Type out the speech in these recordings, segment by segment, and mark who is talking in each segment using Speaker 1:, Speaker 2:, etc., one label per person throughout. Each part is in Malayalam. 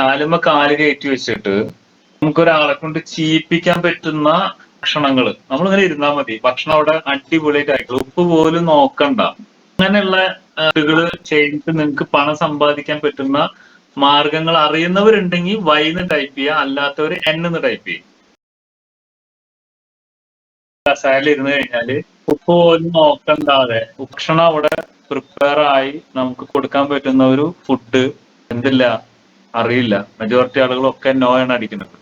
Speaker 1: കാലുമ്മ കാൽ കയറ്റി വെച്ചിട്ട് നമുക്കൊരാളെ കൊണ്ട് ചീപ്പിക്കാൻ പറ്റുന്ന ഭക്ഷണങ്ങൾ നമ്മളിങ്ങനെ ഇരുന്നാൽ മതി. ഭക്ഷണം അവിടെ അടിപൊളിയായിട്ട് ആയിക്കോളും ഉപ്പ് പോലും നോക്കണ്ട. അങ്ങനെയുള്ള ഇതുകൾ ചെയ്തിട്ട് നിങ്ങൾക്ക് പണം സമ്പാദിക്കാൻ പറ്റുന്ന മാർഗങ്ങൾ അറിയുന്നവരുണ്ടെങ്കിൽ വൈന്ന് ടൈപ്പ് ചെയ്യുക അല്ലാത്തവർ എന്ന് ടൈപ്പ് ചെയ്യും. കസാരയിൽ ഇരുന്ന് കഴിഞ്ഞാൽ ഉപ്പ് പോലും നോക്കണ്ടാതെ ഭക്ഷണം അവിടെ പ്രിപ്പയർ ആയി നമുക്ക് കൊടുക്കാൻ പറ്റുന്ന ഒരു ഫുഡ് എന്തില്ല. അറിയില്ല. മെജോറിറ്റി ആളുകളൊക്കെ നോ ആണ് അടിക്കുന്നത്.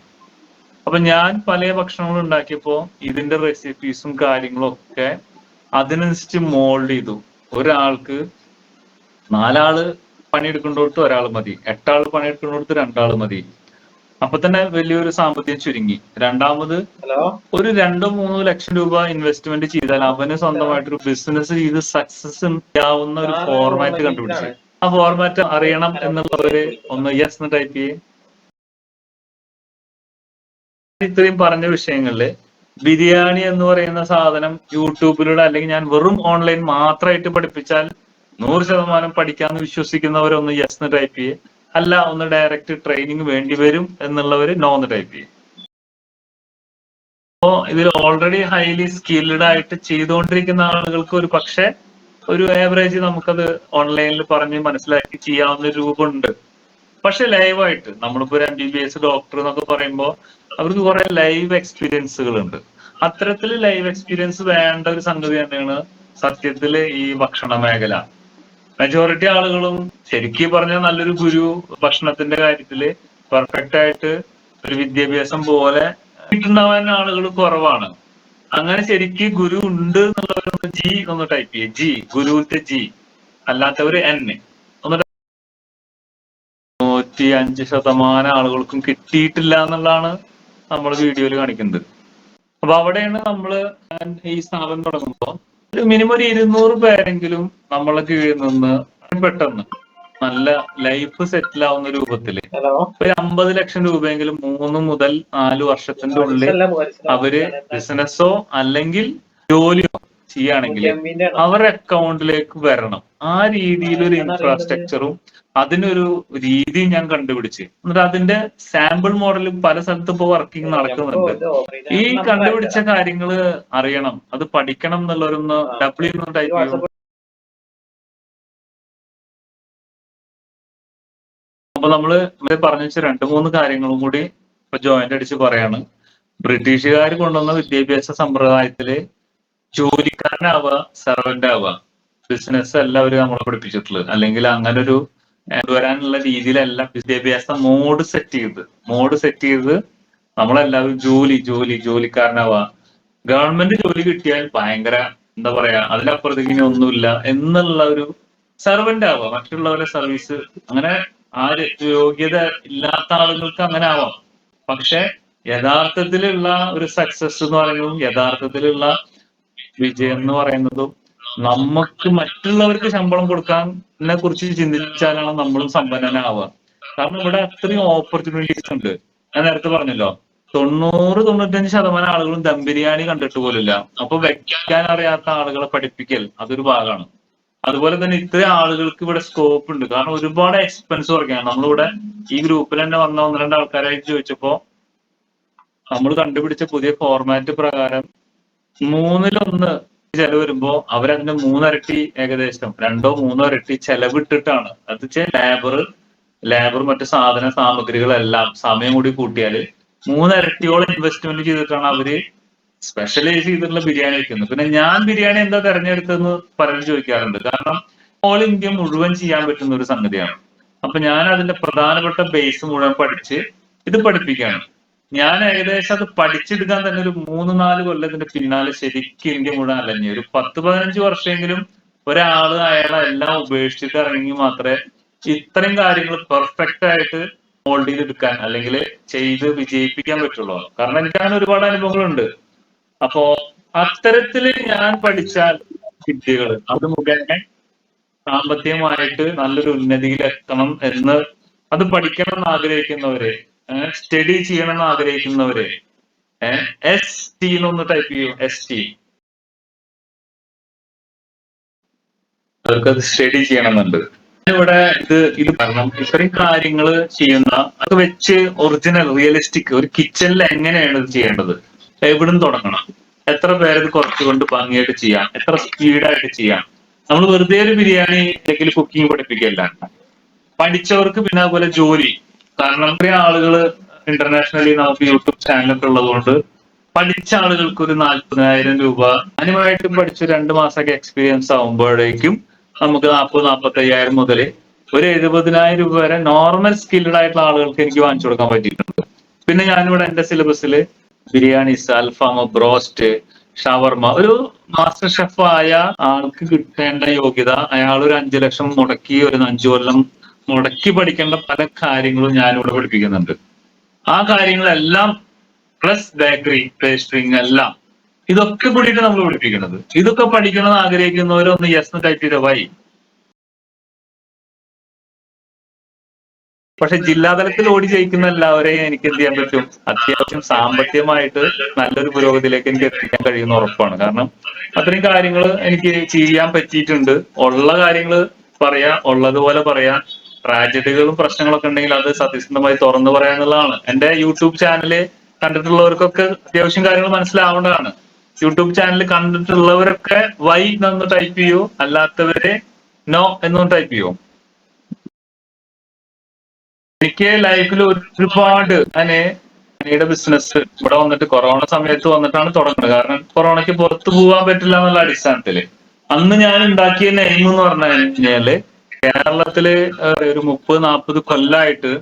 Speaker 1: അപ്പൊ ഞാൻ പല ഭക്ഷണങ്ങളും ഉണ്ടാക്കിയപ്പോ ഇതിന്റെ റെസിപ്പീസും കാര്യങ്ങളും ഒക്കെ അതിനനുസരിച്ച് മോൾഡ് ചെയ്തു. ഒരാൾക്ക് നാലാൾ പണിയെടുക്കുന്നിടത്ത് ഒരാൾ മതി. എട്ടാൾ പണിയെടുക്കുന്നിടത്ത് രണ്ടാൾ മതി. അപ്പൊ തന്നെ വലിയൊരു സാമ്പത്തികം ചുരുങ്ങി. രണ്ടാമത് ഒരു രണ്ടോ മൂന്നോ ലക്ഷം രൂപ ഇൻവെസ്റ്റ്മെന്റ് ചെയ്താൽ അവന് സ്വന്തമായിട്ട് ഒരു ബിസിനസ് ചെയ്ത് സക്സസ് ആവുന്ന ഒരു ഫോർമാറ്റ് കണ്ടുപിടിച്ചു. ആ ഫോർമാറ്റ് അറിയണം എന്നുള്ളവര് ഒന്ന് യെസ് എന്ന് ടൈപ്പ് ചെയ്യേ. ഇത്രയും പറഞ്ഞ വിഷയങ്ങളിൽ ബിരിയാണി എന്ന് പറയുന്ന സാധനം യൂട്യൂബിലൂടെ അല്ലെങ്കിൽ ഞാൻ വെറും ഓൺലൈൻ മാത്രമായിട്ട് പഠിപ്പിച്ചാൽ നൂറ് ശതമാനം പഠിക്കാമെന്ന് വിശ്വസിക്കുന്നവരൊന്ന് യെസ് എന്ന് ടൈപ്പ് ചെയ്യേ. അല്ല ഒന്ന് ഡയറക്റ്റ് ട്രെയിനിങ് വേണ്ടി വരും എന്നുള്ളവര് നോ എന്ന് ടൈപ്പ് ചെയ്യും. അപ്പോ ഇതിൽ ഓൾറെഡി ഹൈലി സ്കിൽഡ് ആയിട്ട് ചെയ്തുകൊണ്ടിരിക്കുന്ന ആളുകൾക്ക് ഒരു പക്ഷെ ഒരു ആവറേജ് നമുക്കത് ഓൺലൈനിൽ പറഞ്ഞ് മനസ്സിലാക്കി ചെയ്യാവുന്ന രൂപമുണ്ട്. പക്ഷെ ലൈവായിട്ട് നമ്മളിപ്പോ ഒരു M B B S doctor എന്നൊക്കെ പറയുമ്പോൾ അവർക്ക് കുറെ ലൈവ് എക്സ്പീരിയൻസുകൾ ഉണ്ട് അത്തരത്തിൽ ലൈവ് എക്സ്പീരിയൻസ് വേണ്ട ഒരു സംഗതി തന്നെയാണ് സത്യത്തിൽ ഈ ഭക്ഷണ മേഖല. മെജോറിറ്റി ആളുകളും ശരിക്കും പറഞ്ഞാൽ നല്ലൊരു ഗുരു ഭക്ഷണത്തിന്റെ കാര്യത്തിൽ പെർഫെക്റ്റ് ആയിട്ട് ഒരു വിദ്യാഭ്യാസം പോലെ കിട്ടുന്നവൻ ആളുകൾ കുറവാണ്. അങ്ങനെ ശരിക്കും ഗുരു ഉണ്ട് എന്നുള്ളവരൊന്ന് ജി ഒന്ന് ടൈപ്പ് ചെയ്യുക ജി ഗുരുവിന്റെ ജി. അല്ലാത്തവര് എൻ ഒന്ന് നൂറ്റി അഞ്ച് ശതമാനം ആളുകൾക്കും കിട്ടിയിട്ടില്ല എന്നുള്ളതാണ് നമ്മൾ വീഡിയോയിൽ കാണിക്കുന്നത്. അപ്പൊ അവിടെയാണ് നമ്മൾ ഈ സ്ഥാപനം തുടങ്ങുമ്പോൾ ഒരു മിനിമം ഒരു ഇരുന്നൂറ് പേരെങ്കിലും നമ്മളെ കീഴിൽ നിന്ന് പെട്ടെന്ന് നല്ല ലൈഫ് സെറ്റിൽ ആവുന്ന
Speaker 2: രൂപത്തിൽ
Speaker 1: ഒരു അമ്പത് ലക്ഷം രൂപയെങ്കിലും മൂന്ന് മുതൽ നാല് വർഷത്തിന്റെ ഉള്ളിൽ അവർ ബിസിനസ്സോ അല്ലെങ്കിൽ ജോലിയോ ചെയ്യുകയാണെങ്കിൽ അവരുടെ അക്കൗണ്ടിലേക്ക് വരണം. ആ രീതിയിൽ ഒരു ഇൻഫ്രാസ്ട്രക്ചറും അതിനൊരു രീതി ഞാൻ കണ്ടുപിടിച്ച്. എന്നിട്ട് അതിന്റെ സാമ്പിൾ മോഡൽ പല സ്ഥലത്തും ഇപ്പൊ വർക്കിംഗ് നടക്കുന്നുണ്ട്. ഈ കണ്ടുപിടിച്ച കാര്യങ്ങൾ അറിയണം. അത് പഠിക്കണം എന്നുള്ളവരൊന്ന് ഡബ്ല്യൂ ടൈപ്പ് ചെയ്യും. അപ്പൊ നമ്മൾ പറഞ്ഞു വെച്ച രണ്ട് മൂന്ന് കാര്യങ്ങളും കൂടി ഇപ്പൊ ജോയിന്റ് അടിച്ച് പറയാണ്. ബ്രിട്ടീഷുകാർ കൊണ്ടുവന്ന വിദ്യാഭ്യാസ സമ്പ്രദായത്തിൽ ജോലിക്കാരനാവുക സെർവന്റ് ആവുക. ബിസിനസ് അല്ല അവർ നമ്മളെ പഠിപ്പിച്ചിട്ടുള്ളത്. അല്ലെങ്കിൽ അങ്ങനെ ഒരു വരാനുള്ള രീതിയിലല്ല വിദ്യാഭ്യാസ മോഡ് സെറ്റ് ചെയ്ത് മോഡ് സെറ്റ് ചെയ്ത് നമ്മളെല്ലാവരും ജോലി ജോലി ജോലിക്കാരനാവുക. ഗവൺമെന്റ് ജോലി കിട്ടിയാൽ ഭയങ്കര എന്താ പറയാ അതിനപ്പുറത്തേക്ക് ഇനി ഒന്നുമില്ല എന്നുള്ള ഒരു സെർവന്റ് ആവുക. മറ്റുള്ളവരെ സർവീസ് അങ്ങനെ ആര് യോഗ്യത ഇല്ലാത്ത ആളുകൾക്ക് അങ്ങനെ ആവാം. പക്ഷെ യഥാർത്ഥത്തിലുള്ള ഒരു സക്സസ് എന്ന് പറയുന്നതും യഥാർത്ഥത്തിലുള്ള വിജയം എന്ന് പറയുന്നതും നമുക്ക് മറ്റുള്ളവർക്ക് ശമ്പളം കൊടുക്കാനെ കുറിച്ച് ചിന്തിച്ചാലാണ് നമ്മളും സമ്പന്നനാവുക. കാരണം ഇവിടെ അത്രയും ഓപ്പർച്യൂണിറ്റീസ് ഉണ്ട്. ഞാൻ നേരത്തെ പറഞ്ഞല്ലോ തൊണ്ണൂറ് തൊണ്ണൂറ്റഞ്ച് ശതമാനം ആളുകളും ദം ബിരിയാണി കണ്ടിട്ട് പോലില്ല അപ്പൊ വെക്കാൻ അറിയാത്ത ആളുകളെ പഠിപ്പിക്കൽ അതൊരു ഭാഗമാണ്. അതുപോലെ തന്നെ ഇത്രയും ആളുകൾക്ക് ഇവിടെ സ്കോപ്പ് ഉണ്ട്. കാരണം ഒരുപാട് എക്സ്പെൻസ് കുറയ്ക്കാണ് നമ്മളിവിടെ ഈ ഗ്രൂപ്പിൽ തന്നെ വന്ന ഒന്ന് രണ്ട് ആൾക്കാരായിട്ട് ചോദിച്ചപ്പോ നമ്മൾ കണ്ടുപിടിച്ച പുതിയ ഫോർമാറ്റ് പ്രകാരം മൂന്നിലൊന്ന് ചെലവ് വരുമ്പോ അവരതിന്റെ മൂന്നരട്ടി ഏകദേശം രണ്ടോ മൂന്നോ ഇരട്ടി ചെലവിട്ടിട്ടാണ്. അത് ലേബർ ലേബർ മറ്റു സാധന സാമഗ്രികളെല്ലാം സമയം കൂടി കൂട്ടിയാൽ മൂന്നരട്ടിയോളം ഇൻവെസ്റ്റ്മെന്റ് ചെയ്തിട്ടാണ് അവർ സ്പെഷ്യലൈസ് ചെയ്തിട്ടുള്ള ബിരിയാണി വെക്കുന്നത്. പിന്നെ ഞാൻ ബിരിയാണി എന്താ തെരഞ്ഞെടുത്തതെന്ന് പലരും ചോദിക്കാറുണ്ട്. കാരണം ഓൾ ഇന്ത്യ മുഴുവൻ ചെയ്യാൻ പറ്റുന്ന ഒരു സംഗതിയാണ്. അപ്പൊ ഞാൻ അതിന്റെ പ്രധാനപ്പെട്ട ബേസ് മുഴുവൻ പഠിച്ച് ഇത് പഠിപ്പിക്കുകയാണ്. ഞാൻ ഏകദേശം അത് പഠിച്ചെടുക്കാൻ തന്നെ ഒരു മൂന്ന് നാല് കൊല്ലത്തിന്റെ പിന്നാലെ ശരിക്കും ഇന്ത്യ മുഴുവൻ അലഞ്ഞു. ഒരു പത്ത് പതിനഞ്ച് വർഷമെങ്കിലും ഒരാൾ അയാളെ എല്ലാം ഉപേക്ഷിച്ചിട്ട് ഇറങ്ങി മാത്രമേ ഇത്രയും കാര്യങ്ങൾ പെർഫെക്റ്റ് ആയിട്ട് മോൾഡ് ചെയ്തെടുക്കാൻ അല്ലെങ്കിൽ ചെയ്ത് വിജയിപ്പിക്കാൻ പറ്റുള്ളൂ. കാരണം എനിക്ക് അങ്ങനെ ഒരുപാട് അനുഭവങ്ങളുണ്ട്. അപ്പോ അത്തരത്തിൽ ഞാൻ പഠിച്ച വിദ്യകൾ അത് മുഖേന സാമ്പത്തികമായിട്ട് നല്ലൊരു ഉന്നതിയിൽ എത്തണം എന്ന് അത് പഠിക്കണം എന്ന് ആഗ്രഹിക്കുന്നവര് സ്റ്റഡി ചെയ്യണമെന്ന് ആഗ്രഹിക്കുന്നവര്. എസ് ടി എന്നൊന്ന് ടൈപ്പ് ചെയ്യൂ എസ് ടി അവർക്കത് സ്റ്റഡി ചെയ്യണമെന്നുണ്ട്. ഇവിടെ ഇത് ഇത് കാരണം ഇത്രയും കാര്യങ്ങൾ ചെയ്യുന്ന അത് വെച്ച് ഒറിജിനൽ റിയലിസ്റ്റിക് ഒരു കിച്ചണിൽ എങ്ങനെയാണ് ഇത് ചെയ്യേണ്ടത്? എവിടുന്ന് തുടങ്ങണം. എത്ര പേര് ഇത് കുറച്ചുകൊണ്ട് ഭംഗിയായിട്ട് ചെയ്യാം? എത്ര സ്പീഡായിട്ട് ചെയ്യാം? നമ്മൾ വെറുതെ ഒരു ബിരിയാണി അല്ലെങ്കിൽ കുക്കിംഗ് പഠിപ്പിക്കുകയല്ല. പഠിച്ചവർക്ക് പിന്നെ അതുപോലെ ജോലി. കാരണം ഇത്രയും ആളുകൾ ഇന്റർനാഷണലി നമുക്ക് യൂട്യൂബ് ചാനലൊക്കെ ഉള്ളതുകൊണ്ട് പഠിച്ച ആളുകൾക്ക് ഒരു നാൽപ്പതിനായിരം രൂപ മാന്യമായിട്ടും പഠിച്ച് രണ്ട് മാസമൊക്കെ എക്സ്പീരിയൻസ് ആവുമ്പോഴേക്കും നമുക്ക് നാൽപ്പത് നാൽപ്പത്തി അയ്യായിരം മുതൽ ഒരു എഴുപതിനായിരം രൂപ വരെ നോർമൽ സ്കിൽഡ് ആയിട്ടുള്ള ആളുകൾക്ക് എനിക്ക് വാങ്ങിച്ചു കൊടുക്കാൻ പറ്റിയിട്ടുണ്ട്. പിന്നെ ഞാനിവിടെ എന്റെ സിലബസിൽ ബിരിയാണി അൽഫാം ബ്രോസ്റ്റ് ഷവർമ ഒരു മാസ്റ്റർ ഷെഫ് ആയ ആൾക്ക് കിട്ടേണ്ട യോഗ്യത അയാൾ ഒരു അഞ്ചു ലക്ഷം മുടക്കി ഒരു അഞ്ചു കൊല്ലം മുടക്കി പഠിക്കേണ്ട പല കാര്യങ്ങളും ഞാനിവിടെ പഠിപ്പിക്കുന്നുണ്ട്. ആ കാര്യങ്ങളെല്ലാം പ്ലസ് ബേക്കറി പേസ്ട്രിങ് എല്ലാം ഇതൊക്കെ കൂടിയിട്ട് നമ്മൾ പഠിപ്പിക്കുന്നത്. ഇതൊക്കെ പഠിക്കണമെന്ന് ആഗ്രഹിക്കുന്നവരൊന്ന് യെസ് ടൈപ്പ് ചെയ്ത വൈ. പക്ഷെ ജില്ലാതലത്തിൽ ഓടി ജയിക്കുന്ന എല്ലാവരെയും എനിക്ക് എന്ത് ചെയ്യാൻ പറ്റും? അത്യാവശ്യം സാമ്പത്തികമായിട്ട് നല്ലൊരു പുരോഗതിയിലേക്ക് എനിക്ക് എത്തിക്കാൻ കഴിയുന്ന ഉറപ്പാണ്. കാരണം അത്രയും കാര്യങ്ങൾ എനിക്ക് ചെയ്യാൻ പറ്റിയിട്ടുണ്ട്. ഉള്ള കാര്യങ്ങൾ പറയാ ഉള്ളതുപോലെ പറയാ. ട്രാജഡികളും പ്രശ്നങ്ങളൊക്കെ ഉണ്ടെങ്കിൽ അത് സത്യസന്ധമായി തുറന്നു പറയാന്നുള്ളതാണ് എന്റെ യൂട്യൂബ് ചാനൽ കണ്ടിട്ടുള്ളവർക്കൊക്കെ അത്യാവശ്യം കാര്യങ്ങൾ മനസ്സിലാവേണ്ടതാണ്. യൂട്യൂബ് ചാനൽ കണ്ടിട്ടുള്ളവരൊക്കെ വൈ എന്നൊന്ന് ടൈപ്പ് ചെയ്യൂ അല്ലാത്തവര് നോ എന്നൊന്ന് ടൈപ്പ് ചെയ്യൂ. എനിക്ക് ലൈഫിൽ ഒരുപാട് ഞാൻ അനിയുടെ ബിസിനസ് ഇവിടെ വന്നിട്ട് കൊറോണ സമയത്ത് വന്നിട്ടാണ് തുടങ്ങുന്നത്. കാരണം കൊറോണയ്ക്ക് പുറത്തു പോകാൻ പറ്റില്ല എന്നുള്ള അടിസ്ഥാനത്തിൽ. അന്ന് ഞാൻ ഉണ്ടാക്കിയ നെയിം എന്ന് പറഞ്ഞു കഴിഞ്ഞാൽ കേരളത്തിൽ ഒരു മുപ്പത് നാൽപ്പത് കൊല്ലായിട്ട്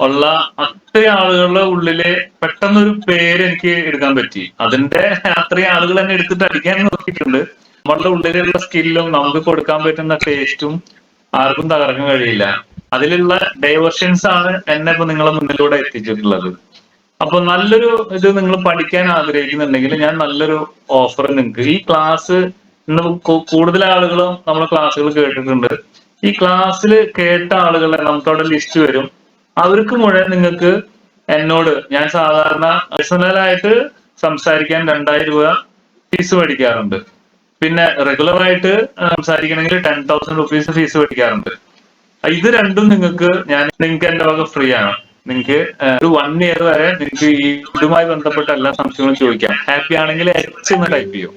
Speaker 1: ഉള്ള അത്രയും ആളുകളുടെ ഉള്ളിലെ പെട്ടെന്നൊരു പേര് എനിക്ക് എടുക്കാൻ പറ്റി. അതിന്റെ അത്രയും ആളുകൾ തന്നെ എടുത്തിട്ട് അടിക്കാൻ നോക്കിയിട്ടുണ്ട്. നമ്മളുടെ ഉള്ളിലുള്ള സ്കില്ലും നമുക്ക് കൊടുക്കാൻ പറ്റുന്ന ടേസ്റ്റും ആർക്കും തകർക്കാൻ കഴിയില്ല. അതിലുള്ള ഡൈവേർഷൻസ് ആണ് എന്നെ ഇപ്പൊ നിങ്ങളെ മുന്നിലൂടെ എത്തിച്ചിട്ടുള്ളത്. അപ്പൊ നല്ലൊരു ഇത് നിങ്ങൾ പഠിക്കാൻ ആഗ്രഹിക്കുന്നുണ്ടെങ്കിൽ ഞാൻ നല്ലൊരു ഓഫർ നിങ്ങൾക്ക്. ഈ ക്ലാസ് ഇന്ന് കൂടുതൽ ആളുകളും നമ്മളെ ക്ലാസ്സുകൾ കേട്ടിട്ടുണ്ട്. ഈ ക്ലാസ്സിൽ കേട്ട ആളുകളെ നമുക്കവിടെ ലിസ്റ്റ് വരും. അവർക്ക് മുഴുവൻ നിങ്ങൾക്ക് എന്നോട് ഞാൻ സാധാരണ പേഴ്സണലായിട്ട് സംസാരിക്കാൻ രണ്ടായിരം രൂപ ഫീസ് മേടിക്കാറുണ്ട്. പിന്നെ റെഗുലർ ആയിട്ട് സംസാരിക്കണമെങ്കിൽ ടെൻ തൗസൻഡ് റുപ്പീസ് ഫീസ് മേടിക്കാറുണ്ട്. ഇത് രണ്ടും നിങ്ങൾക്ക് ഞാൻ നിങ്ങൾക്ക് എന്റെ വക ഫ്രീ ആണ്. നിങ്ങൾക്ക് ഒരു വൺ ഇയർ വരെ നിങ്ങൾക്ക് ഈ ഇതുമായി ബന്ധപ്പെട്ട എല്ലാ സംശയങ്ങളും ചോദിക്കാം. ഹാപ്പി ആണെങ്കിൽ എച്ച് എന്ന് ടൈപ്പ് ചെയ്യും.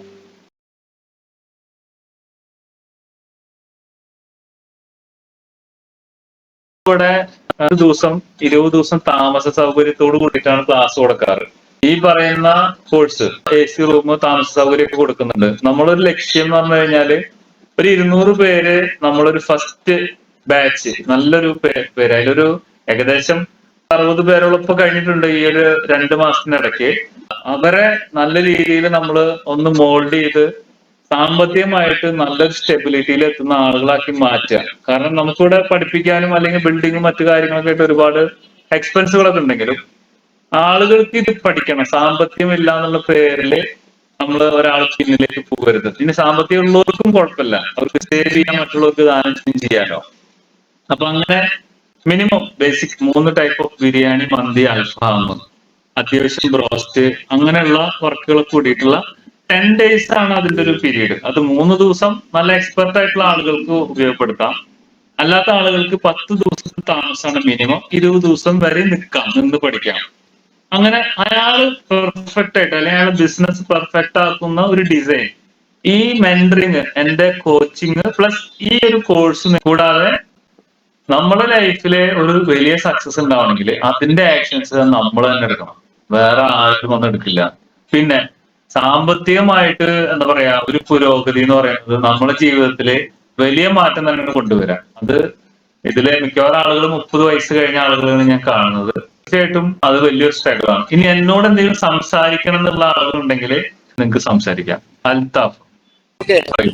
Speaker 1: ഇവിടെ ഒരു ദിവസം ഇരുപത് ദിവസം താമസ സൗകര്യത്തോട് കൂടിയിട്ടാണ് ക്ലാസ് കൊടുക്കാറ്. ഈ പറയുന്ന കോഴ്സ് എ സി റൂം താമസ സൗകര്യം ഒക്കെ കൊടുക്കുന്നുണ്ട്. നമ്മളൊരു ലക്ഷ്യം എന്ന് പറഞ്ഞു കഴിഞ്ഞാൽ ഒരു ഇരുന്നൂറ് പേര് നമ്മളൊരു ഫസ്റ്റ് ബാച്ച് നല്ലൊരു പേര്. അതിലൊരു ഏകദേശം അറുപത് പേരോളം ഇപ്പൊ കഴിഞ്ഞിട്ടുണ്ട് ഈ ഒരു രണ്ട് മാസത്തിനിടയ്ക്ക്. അവരെ നല്ല രീതിയിൽ നമ്മൾ ഒന്ന് മോൾഡ് ചെയ്ത് സാമ്പത്തികമായിട്ട് നല്ലൊരു സ്റ്റെബിലിറ്റിയിൽ എത്തുന്ന ആളുകളാക്കി മാറ്റുക. കാരണം നമുക്കിവിടെ പഠിപ്പിക്കാനും അല്ലെങ്കിൽ ബിൽഡിങ്ങും മറ്റു കാര്യങ്ങളൊക്കെ ആയിട്ട് ഒരുപാട് എക്സ്പെൻസുകളൊക്കെ ഉണ്ടെങ്കിലും ആളുകൾക്ക് ഇത് പഠിക്കണം. സാമ്പത്തികം ഇല്ല എന്നുള്ള പേരിൽ നമ്മൾ ഒരാൾ പിന്നിലേക്ക് പോകരുത്. ഇനി സാമ്പത്തികം ഉള്ളവർക്കും കുഴപ്പമില്ല. അവർക്ക് സേവ് ചെയ്യാൻ മറ്റുള്ളവർക്ക് ദാനം ചെയ്യാലോ. അപ്പൊ അങ്ങനെ മിനിമം ബേസിക് മൂന്ന് ടൈപ്പ് ഓഫ് ബിരിയാണി മന്തി അൽഫാം അത്യാവശ്യം ബ്രോസ്റ്റ് അങ്ങനെയുള്ള വർക്കുകൾ കൂടിയിട്ടുള്ള ടെൻ ഡേയ്സ് ആണ് അതിന്റെ ഒരു പീരീഡ് അത് മൂന്ന് ദിവസം നല്ല എക്സ്പെർട്ട് ആയിട്ടുള്ള ആളുകൾക്ക് ഉപയോഗപ്പെടുത്താം. അല്ലാത്ത ആളുകൾക്ക് പത്ത് ദിവസം താമസമാണ് മിനിമം ഇരുപത് ദിവസം വരെ നിൽക്കാം നിന്ന് പഠിക്കാം. അങ്ങനെ അയാൾ പെർഫെക്റ്റ് ആയിട്ട് അല്ലെങ്കിൽ അയാൾ ബിസിനസ് പെർഫെക്റ്റ് ആക്കുന്ന ഒരു ഡിസൈൻ ഈ മെന്ററിങ് എന്റെ കോച്ചിങ് പ്ലസ് ഈ ഒരു കോഴ്സ് കൂടാതെ നമ്മുടെ ലൈഫിലെ ഒരു വലിയ സക്സസ് ഉണ്ടാവണമെങ്കിൽ അതിന്റെ ആക്ഷൻസ് നമ്മൾ തന്നെ എടുക്കണം. വേറെ ആരും ഒന്നും എടുക്കില്ല. പിന്നെ സാമ്പത്തികമായിട്ട് എന്താ പറയാ ഒരു പുരോഗതി എന്ന് പറയുന്നത് നമ്മുടെ ജീവിതത്തിലെ വലിയ മാറ്റം തന്നെ കൊണ്ടുവരാം. അത് ഇതിലെ മിക്കവാറും ആളുകൾ മുപ്പത് വയസ്സ് കഴിഞ്ഞ ആളുകളാണ് ഞാൻ കാണുന്നത്. തീർച്ചയായിട്ടും അത് വലിയൊരു സ്ട്രഗിൾ ആണ്. ഇനി എന്നോട് എന്തെങ്കിലും സംസാരിക്കണം എന്നുള്ള ആളുകളുണ്ടെങ്കിൽ നിങ്ങൾക്ക് സംസാരിക്കാം. അൽത്താഫ്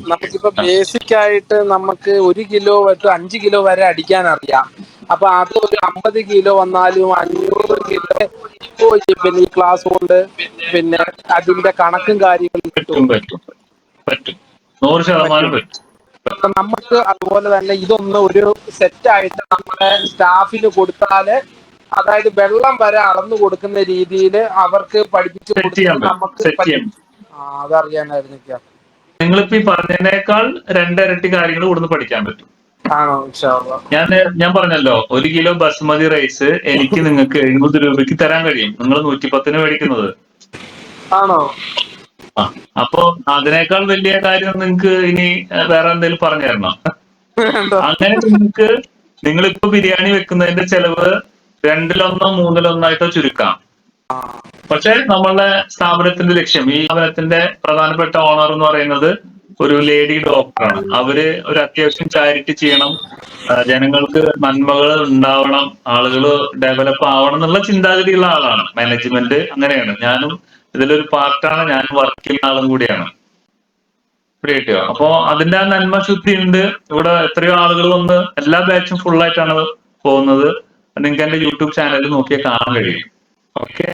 Speaker 2: നമുക്കിപ്പോ ബേസിക് ആയിട്ട് നമുക്ക് ഒരു കിലോ തൊട്ട് അഞ്ച് കിലോ വരെ അടിക്കാൻ അറിയാം അപ്പൊ അത് ഒരു അമ്പത് കിലോ വന്നാലും അഞ്ഞൂറ് കിലോ പിന്നെ ഈ ക്ലാസ് കൊണ്ട് പിന്നെ അതിന്റെ കണക്കും കാര്യങ്ങളും കിട്ടും.
Speaker 1: പറ്റും പറ്റും പറ്റും. നൂറ് ശതമാനം പറ്റും.
Speaker 2: നമുക്ക് അതുപോലെ തന്നെ ഇതൊന്ന് ഒരു സെറ്റ് ആയിട്ട് നമ്മുടെ സ്റ്റാഫിന് കൊടുത്താൽ അതായത് വെള്ളം വരെ അളന്നു കൊടുക്കുന്ന രീതിയിൽ അവർക്ക് പഠിപ്പിച്ചു
Speaker 1: കൊടുക്കാൻ
Speaker 2: നമുക്ക്. അതറിയാനായിരുന്നു
Speaker 1: നിങ്ങളിപ്പോ ഈ പറഞ്ഞതിനേക്കാൾ രണ്ടിരട്ടി കാര്യങ്ങൾ ഇവിടുന്ന് പഠിക്കാൻ പറ്റും. ഞാൻ ഞാൻ പറഞ്ഞല്ലോ ഒരു കിലോ ബസ്മതി റൈസ് എനിക്ക് നിങ്ങൾക്ക് എഴുപത് രൂപയ്ക്ക് തരാൻ കഴിയും. നിങ്ങൾ നൂറ്റിപ്പത്തിന് മേടിക്കുന്നത്.
Speaker 2: ആണോ?
Speaker 1: ആ അപ്പൊ അതിനേക്കാൾ വലിയ കാര്യം നിങ്ങൾക്ക് ഇനി വേറെ എന്തെങ്കിലും പറഞ്ഞു തരണം. അങ്ങനെ നിങ്ങൾക്ക് നിങ്ങളിപ്പോ ബിരിയാണി വെക്കുന്നതിന്റെ ചെലവ് രണ്ടിലൊന്നോ മൂന്നിലൊന്നായിട്ടോ ചുരുക്കാം. പക്ഷെ നമ്മളുടെ സ്ഥാപനത്തിന്റെ ലക്ഷ്യം ഈ സ്ഥാപനത്തിന്റെ പ്രധാനപ്പെട്ട ഓണർ എന്ന് പറയുന്നത് ഒരു ലേഡി ഡോക്ടറാണ് അവർ ഒരു അത്യാവശ്യം ചാരിറ്റി ചെയ്യണം. ജനങ്ങൾക്ക് നന്മകൾ ഉണ്ടാവണം ആളുകൾ ഡെവലപ്പ് ആവണം എന്നുള്ള ചിന്താഗതിയുള്ള ആളാണ്. മാനേജ്മെന്റ് അങ്ങനെയാണ്. ഞാനും ഇതിലൊരു പാർട്ടാണ് ഞാൻ വർക്ക് ചെയ്യുന്ന ആളും കൂടിയാണ്. അപ്പോ അതിന്റെ ആ നന്മ ശുദ്ധി ഉണ്ട്. ഇവിടെ എത്രയോ ആളുകൾ വന്ന് എല്ലാ ബാച്ചും ഫുൾ ആയിട്ടാണ് പോകുന്നത്. നിങ്ങൾക്ക് എന്റെ യൂട്യൂബ് ചാനലിൽ നോക്കിയാൽ കാണാൻ കഴിയും. ഓക്കെ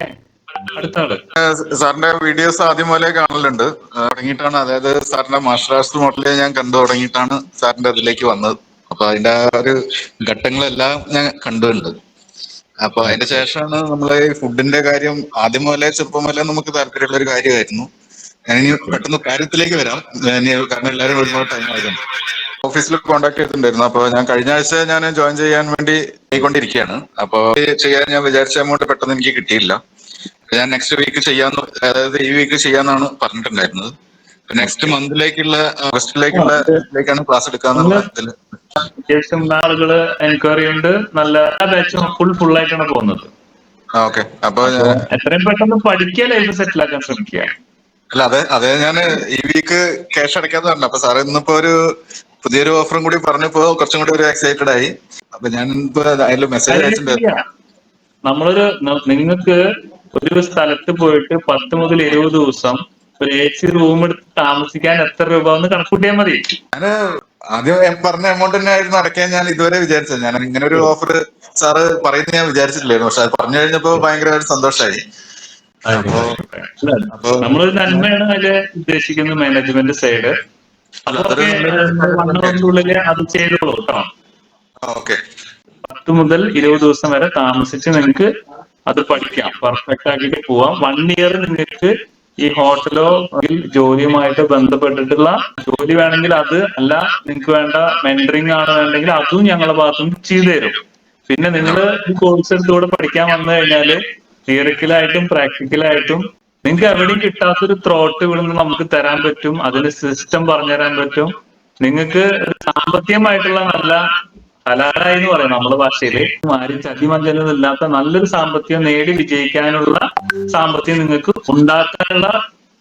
Speaker 3: സാറിന്റെ വീഡിയോസ് ആദ്യം മുതലേ കാണലുണ്ട്. തുടങ്ങിയിട്ടാണ്. അതായത് സാറിന്റെ മാർഷൽ ആർട്സ് മോഡൽ ഞാൻ കണ്ടു തുടങ്ങിയിട്ടാണ് സാറിന്റെ അതിലേക്ക് വന്നത്. അപ്പൊ അതിന്റെ ആ ഒരു ഘട്ടങ്ങളെല്ലാം ഞാൻ കണ്ടുണ്ട്. അപ്പൊ അതിന്റെ ശേഷമാണ് നമ്മളെ ഫുഡിന്റെ കാര്യം ആദ്യം മുതലേ ചെറുപ്പം മുതലേ നമുക്ക് താല്പര്യമുള്ള ഒരു കാര്യമായിരുന്നു. ഞാൻ ഇനി പെട്ടെന്ന് കാര്യത്തിലേക്ക് വരാം. കാരണം എല്ലാവരും ഒരുപാട് ടൈം ആയിരുന്നു ഓഫീസിൽ കോൺടാക്ട് ചെയ്തിട്ടുണ്ടായിരുന്നു. അപ്പൊ ഞാൻ കഴിഞ്ഞ ആഴ്ച ഞാൻ ജോയിൻ ചെയ്യാൻ വേണ്ടി പോയിക്കൊണ്ടിരിക്കുകയാണ് അപ്പൊ ചെയ്യാൻ ഞാൻ വിചാരിച്ച എമൗണ്ട് പെട്ടെന്ന് എനിക്ക് കിട്ടിയില്ല. ഞാൻ നെക്സ്റ്റ് വീക്ക് ചെയ്യാന്ന് അതായത് ഈ വീക്ക് ചെയ്യാന്നാണ് പറഞ്ഞിട്ടുണ്ടായിരുന്നത്. നെക്സ്റ്റ് മന്തിലേക്കുള്ള ഓഗസ്റ്റിലേക്കുള്ള ഇതിലേക്കാണ് ക്ലാസ് എടുക്കാന്നുള്ള ഇതിൽ.
Speaker 1: അത്യാവശ്യം ആളുകൾ എൻക്വയറി ഉണ്ട്. നല്ല ബാച്ചും ഫുൾ ഫുൾ ആയിട്ടാണ് പോകുന്നത്.
Speaker 3: ഓക്കെ അപ്പൊ
Speaker 1: എത്രയും പെട്ടെന്ന് പഠിക്കുക ലൈഫ് സെറ്റിൽ ആക്കാൻ ശ്രമിക്കുക.
Speaker 3: അല്ല അതെ അതെ ഞാൻ ഈ വീക്ക് ക്യാഷ് അടയ്ക്കാന്ന് പറഞ്ഞു. അപ്പൊ സാറ് ഇന്നിപ്പോ ഒരു പുതിയൊരു ഓഫറും കൂടി പറഞ്ഞപ്പോ കുറച്ചും കൂടി ഒരു എക്സൈറ്റഡ് ആയി. അപ്പൊ ഞാൻ ഇപ്പൊ അതിൽ മെസ്സേജ് അയച്ചിട്ടുണ്ട്.
Speaker 1: നമ്മളൊരു നിങ്ങൾക്ക് ഒരു സ്ഥലത്ത് പോയിട്ട് പത്ത് മുതൽ ഇരുപത് ദിവസം ഒരു എ സി റൂം എടുത്ത് താമസിക്കാൻ എത്ര രൂപ എന്ന് കണക്കൂട്ടിയാൽ മതി.
Speaker 3: ആദ്യം പറഞ്ഞ എമൗണ്ട് തന്നെ ആയിരുന്നു അടയ്ക്കാൻ ഞാൻ ഇതുവരെ വിചാരിച്ചത്. ഞാൻ ഇങ്ങനെ ഒരു ഓഫർ സാറ് പറയുന്നത് ഞാൻ വിചാരിച്ചിട്ടില്ലായിരുന്നു. പക്ഷെ അത് പറഞ്ഞു കഴിഞ്ഞപ്പോ ഭയങ്കര ഒരു സന്തോഷമായി
Speaker 1: നമ്മളൊരു നന്മയാണ് അതിൽ ഉദ്ദേശിക്കുന്നത് മാനേജ്മെന്റ് സൈഡ് അത് ചെയ്തോളൂ കേട്ടോ
Speaker 3: ഓക്കെ.
Speaker 1: പത്ത് മുതൽ ഇരുപത് ദിവസം വരെ താമസിച്ച് നിങ്ങൾക്ക് അത് പഠിക്കാം. പെർഫെക്റ്റ് ആക്കിയിട്ട് പോവാം. വൺ ഇയർ നിങ്ങൾക്ക് ഈ ഹോട്ടലോ ജോലിയുമായിട്ട് ബന്ധപ്പെട്ടിട്ടുള്ള ജോലി വേണമെങ്കിൽ അത് അല്ല നിങ്ങൾക്ക് വേണ്ട മെന്ററിങ് ആണ് വേണ്ടെങ്കിൽ അതും ഞങ്ങളുടെ ഭാഗത്തുനിന്ന് ചെയ്തു തരും. പിന്നെ നിങ്ങൾ ഈ കോഴ്സ് എടുത്തുകൂടെ പഠിക്കാൻ വന്നു കഴിഞ്ഞാൽ തിയറിക്കലായിട്ടും പ്രാക്ടിക്കലായിട്ടും നിങ്ങൾക്ക് എവിടെയും കിട്ടാത്തൊരു ത്രോട്ട് ഇവിടുന്ന് നമുക്ക് തരാൻ പറ്റും. അതിന് സിസ്റ്റം പറഞ്ഞു തരാൻ പറ്റും നിങ്ങൾക്ക് സാമ്പത്തികമായിട്ടുള്ള നല്ല ഹലാലായി എന്ന് പറയും നമ്മുടെ ഭാഷയിൽ. ആരും ചതിമഞ്ചലും ഇല്ലാത്ത നല്ലൊരു സാമ്പത്തികം നേടി വിജയിക്കാനുള്ള സാമ്പത്തികം നിങ്ങൾക്ക് ഉണ്ടാക്കാനുള്ള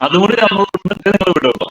Speaker 1: അതുകൂടി നമ്മൾ നിങ്ങൾ വിടുള്ളൂ